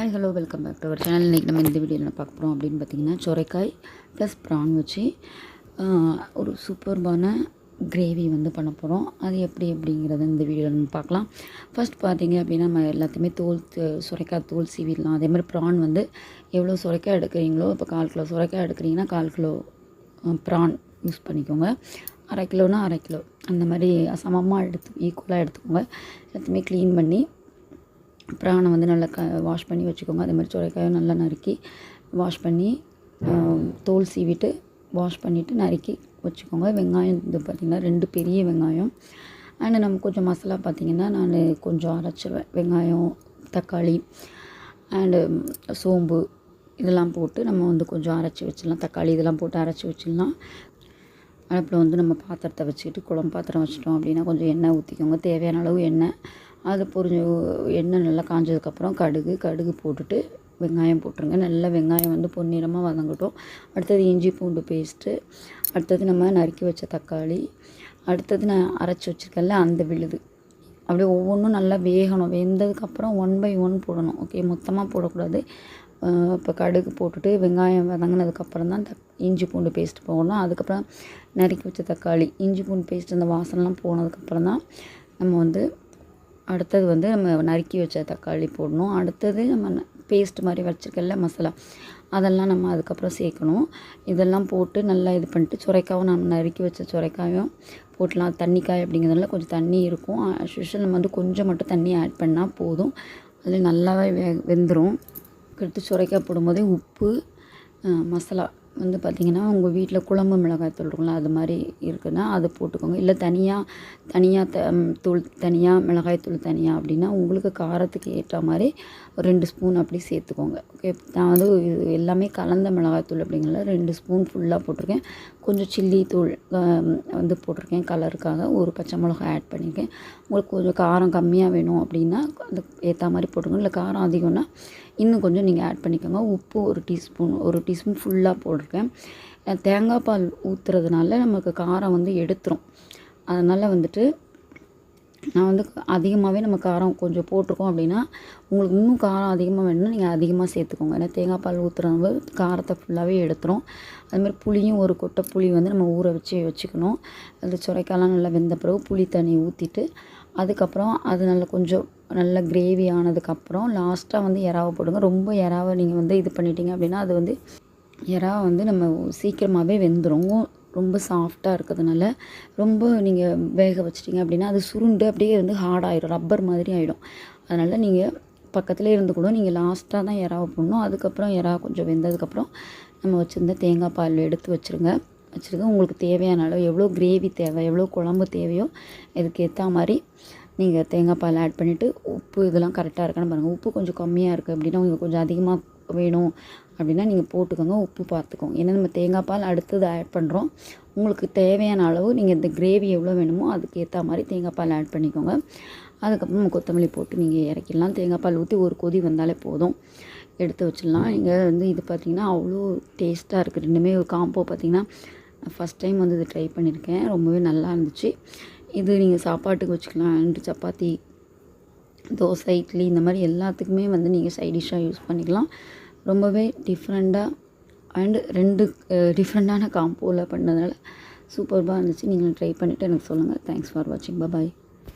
Hi hello welcome back to our channel இன்றைக்கி நம்ம இந்த வீடியோவில் என்ன பார்க்க போகிறோம் அப்படின்னு பார்த்தீங்கன்னா சொரைக்காய் ப்ளஸ் ப்ரான் வச்சு ஒரு சூப்பர்பான கிரேவி வந்து பண்ண போகிறோம் அது எப்படி அப்படிங்கிறத இந்த வீடியோவில் நம்ம பார்க்கலாம். ஃபஸ்ட் பார்த்தீங்க அப்படின்னா நம்ம எல்லாத்தையுமே தோல் சுரைக்காய் தோல் சீவிடலாம். அதே மாதிரி ப்ரான் வந்து எவ்வளோ சுரைக்காய் எடுக்கிறீங்களோ இப்போ கால் கிலோ சுரைக்காய் எடுக்கிறீங்கன்னா கால் கிலோ ப்ரான் யூஸ் பண்ணிக்கோங்க. அரை கிலோனா அரை கிலோ. அந்த மாதிரி சமமாக எடுத்து ஈக்குவலாக எடுத்துக்கோங்க. எல்லாத்தையுமே க்ளீன் பண்ணி ப்ரானை வந்து நல்லா க வாஷ் பண்ணி வச்சுக்கோங்க. அதே மாதிரி சுரைக்காயும் நல்லா நறுக்கி வாஷ் பண்ணி தோல் சீவிட்டு வாஷ் பண்ணிவிட்டு நறுக்கி வச்சுக்கோங்க. வெங்காயம் இது பார்த்திங்கன்னா ரெண்டு பெரிய வெங்காயம். அண்ட் நம்ம கொஞ்சம் மசாலா பார்த்திங்கன்னா நான் கொஞ்சம் அரைச்சிடுவேன் வெங்காயம் தக்காளி அண்டு சோம்பு இதெல்லாம் போட்டு நம்ம வந்து கொஞ்சம் அரைச்சி வச்சிடலாம். தக்காளி இதெல்லாம் போட்டு அரைச்சி வச்சிடலாம். அடுப்பில் வந்து நம்ம பாத்திரத்தை வச்சுக்கிட்டு குழம்பு பாத்திரம் வச்சிட்டோம் அப்படின்னா கொஞ்சம் எண்ணெய் ஊற்றிக்கோங்க தேவையான அளவு எண்ணெய் அது பொரிஞ்ச எண்ணெய் நல்லா காஞ்சதுக்கப்புறம் கடுகு கடுகு போட்டுட்டு வெங்காயம் போட்டுருங்க. நல்லா வெங்காயம் வந்து பொன்னிறமாக வதங்கட்டும். அடுத்தது இஞ்சி பூண்டு பேஸ்ட்டு அடுத்தது நம்ம நறுக்கி வச்ச தக்காளி அடுத்தது நான் அரைச்சி வச்சிருக்கேன்ல அந்த விழுது. அப்படியே ஒவ்வொன்றும் நல்லா வேகணும். வெந்ததுக்கப்புறம் ஒன் பை ஒன் போடணும். ஓகே மொத்தமாக போடக்கூடாது. இப்போ கடுகு போட்டுட்டு வெங்காயம் வதங்கினதுக்கப்புறம் தான் தக் இஞ்சி பூண்டு பேஸ்ட் போடணும். அதுக்கப்புறம் நறுக்கி வச்ச தக்காளி இஞ்சி பூண்டு பேஸ்ட் அந்த வாசனைலாம் போனதுக்கப்புறம் தான் நம்ம வந்து அடுத்தது வந்து நம்ம நறுக்கி வச்ச தக்காளி போடணும். அடுத்தது நம்ம பேஸ்ட் மாதிரி வச்சுருக்கல மசாலா. அதெல்லாம் நம்ம அதுக்கப்புறம் சேர்க்கணும். இதெல்லாம் போட்டு நல்லா இது பண்ணிட்டு சுரைக்காவும் நம்ம நறுக்கி வச்ச சுரைக்காயும் போட்டலாம். தண்ணிக்காய் அப்படிங்கிறதுனால கொஞ்சம் தண்ணி இருக்கும். ஸ்பெஷல் நம்ம வந்து கொஞ்சம் மட்டும் தண்ணி ஆட் பண்ணால் போதும். அதில் நல்லாவே வெ வெந்துடும் எடுத்து சுரைக்காய் போடும்போதே உப்பு மசாலா வந்து பார்த்திங்கன்னா உங்கள் வீட்டில் குழம்பு மிளகாய் தூள் இருக்கும்ல அது மாதிரி இருக்குன்னா அது போட்டுக்கோங்க. இல்லை தனியாக தனியாக த தூள் தனியாக மிளகாய் தூள் தனியாக அப்படின்னா உங்களுக்கு காரத்துக்கு ஏற்ற மாதிரி ஒரு ரெண்டு ஸ்பூன் அப்படி சேர்த்துக்கோங்க. ஓகே? நான் வந்து இது எல்லாமே கலந்த மிளகாய் தூள் அப்படிங்கிறத ரெண்டு ஸ்பூன் ஃபுல்லாக போட்டிருக்கேன். கொஞ்சம் சில்லி தூள் வந்து போட்டிருக்கேன் கலருக்காக ஒரு பச்சை மிளகாய் ஆட் பண்ணியிருக்கேன் உங்களுக்கு கொஞ்சம் காரம் கம்மியாக வேணும் அப்படின்னா அதுக்கு ஏற்ற மாதிரி போட்டுக்கோங்க. இல்லை காரம் அதிகம்னா இன்னும் கொஞ்சம் நீங்கள் ஆட் பண்ணிக்கோங்க. உப்பு ஒரு டீஸ்பூன் ஒரு டீஸ்பூன் ஃபுல்லாக போட்டிருக்கேன். தேங்காய் பால் ஊற்றுறதுனால நமக்கு காரம் வந்து எடுத்துரும். அதனால் வந்துட்டு நான் வந்து அதிகமாகவே நம்ம காரம் கொஞ்சம் போட்டிருக்கோம் அப்படின்னா உங்களுக்கு இன்னும் காரம் அதிகமாக வேணும்னா நீங்கள் அதிகமாக சேர்த்துக்கோங்க. ஏன்னா தேங்காய் பால் ஊற்றுறது காரத்தை ஃபுல்லாகவே எடுத்துரும். அதுமாதிரி புளியும் ஒரு கொட்டை புளி வந்து நம்ம ஊற வச்சு வச்சுக்கணும். அது சுரைக்காலாம் நல்லா வெந்த பிறகு புளி தண்ணி ஊற்றிட்டு அதுக்கப்புறம் அது நல்லா கொஞ்சம் நல்ல கிரேவி ஆனதுக்கப்புறம் லாஸ்ட்டாக வந்து இறாவை போடுங்க. ரொம்ப இறாவை நீங்கள் வந்து இது பண்ணிட்டீங்க அப்படின்னா அது வந்து இறா வந்து நம்ம சீக்கிரமாகவே வெந்துடும் ரொம்ப சாஃப்டாக இருக்கிறதுனால ரொம்ப நீங்கள் வேக வச்சிட்டிங்க அப்படின்னா அது சுருண்டு அப்படியே வந்து ஹார்டாயிடும் ரப்பர் மாதிரி ஆகிடும் அதனால் நீங்கள் பக்கத்துலேயே இருந்து கூட நீங்கள் லாஸ்ட்டாக தான் இறாவை போடணும். அதுக்கப்புறம் இறா கொஞ்சம் வெந்ததுக்கப்புறம் நம்ம வச்சுருந்த தேங்காய் பால் எடுத்து வச்சுருங்க. வச்சுருங்க. உங்களுக்கு தேவையான அளவு எவ்வளோ கிரேவி தேவை எவ்வளோ குழம்பு தேவையோ இதுக்கு ஏற்ற மாதிரி நீங்கள் தேங்காய் பால் ஆட் பண்ணிவிட்டு உப்பு இதெல்லாம் கரெக்டாக இருக்கான்னு பாருங்கள் உப்பு கொஞ்சம் கம்மியாக இருக்குது அப்படின்னா உங்களுக்கு கொஞ்சம் அதிகமாக வேணும். அப்படின்னா நீங்கள் போட்டுக்கோங்க உப்பு பார்த்துக்கோங்க. ஏன்னா நம்ம தேங்காய் பால் அடுத்தது ஆட் பண்ணுறோம் உங்களுக்கு தேவையான அளவு நீங்கள் இந்த கிரேவி எவ்வளோ வேணுமோ அதுக்கு ஏற்ற மாதிரி தேங்காய் பால் ஆட் பண்ணிக்கோங்க. அதுக்கப்புறம் கொத்தமல்லி போட்டு நீங்கள் இறக்கிடலாம். தேங்காய் பால் ஊற்றி ஒரு கொதி வந்தாலே போதும். எடுத்து வச்சிடலாம். நீங்கள் வந்து இது பார்த்திங்கன்னா அவ்வளோ டேஸ்ட்டாக இருக்குது ரெண்டுமே ஒரு காம்போ பார்த்திங்கன்னா ஃபஸ்ட் டைம் வந்து இது ட்ரை பண்ணியிருக்கேன் ரொம்பவே நல்லா இருந்துச்சு. இது நீங்கள் சாப்பாட்டுக்கு வச்சுக்கலாம். ரெண்டு சப்பாத்தி தோசை இட்லி இந்த மாதிரி எல்லாத்துக்குமே வந்து நீங்கள் சைடிஷாக யூஸ் பண்ணிக்கலாம். ரொம்பவே டிஃப்ரெண்ட்டாக அண்டு ரெண்டு டிஃப்ரெண்ட்டான காம்போவில் பண்ணதுனால சூப்பர்பாக இருந்துச்சு. நீங்கள் ட்ரை பண்ணிவிட்டு எனக்கு சொல்லுங்கள் தேங்க்ஸ் ஃபார் வாட்சிங் பாய்